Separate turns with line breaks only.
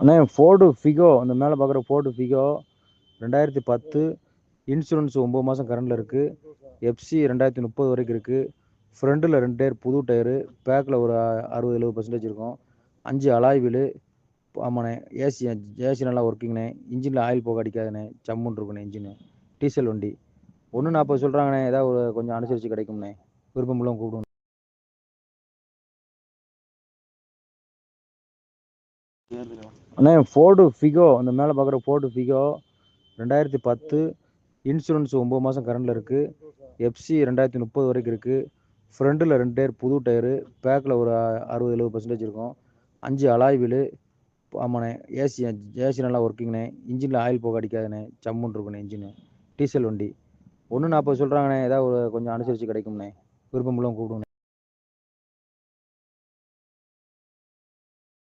அண்ணே Ford Figo அந்த மேலே பார்க்குற ஃபோர்டு ஃபிகோ ரெண்டாயிரத்தி பத்து இன்சூரன்ஸ் ஒம்பது மாதம் கரண்டில் இருக்குது எஃப்சி ரெண்டாயிரத்தி முப்பது வரைக்கும் இருக்குது ஃப்ரெண்டில் ரெண்டு டயர் புது டயரு. பேக்கில் ஒரு அறுபது எழுபது பர்சன்டேஜ் இருக்கும். அஞ்சு அலாய் வீலு ஆமாண்ணே ஏசி ஏசி நல்லா ஒர்க்கிங்ண்ணே இன்ஜினில் ஆயில் போக அடிக்காதுண்ணே. சம்முன்னு இருக்குண்ணே இன்ஜினு டீசல் வண்டி. ஒன்று நாற்பது சொல்கிறாங்கண்ணே ஏதாவது ஒரு கொஞ்சம் அனுசரித்து கிடைக்கும்ண்ணே. விருப்பமுள்ளவங்க கூப்பிடுங்க. அண்ணே ஃபோர்டு ஃபிகோ அந்த மேலே பார்க்குற ஃபோர்டு ஃபிகோ ரெண்டாயிரத்தி பத்து இன்சூரன்ஸ் ஒம்பது மாதம் கரண்டில் இருக்குது எஃப்சி ரெண்டாயிரத்தி முப்பது வரைக்கும் இருக்குது ஃப்ரண்ட்டில் ரெண்டு டயர் புது டயரு. பேக்கில் ஒரு அறுபது எழுபது பர்சன்டேஜ் இருக்கும். அஞ்சு அலாய் வீலு ஆமாண்ணே ஏசி ஏசி நல்லா ஒர்க்கிங்ண்ணே இன்ஜினில் ஆயில் போக அடிக்காதுண்ணே. சம்முன் இருக்குண்ணே இன்ஜினு டீசல் வண்டி. ஒன்று நாற்பது சொல்கிறாங்கண்ணே ஏதாவது ஒரு கொஞ்சம் அனுசரித்து கிடைக்கும்ண்ணே. விருப்பமுள்ளவங்க கூப்பிடுங்க.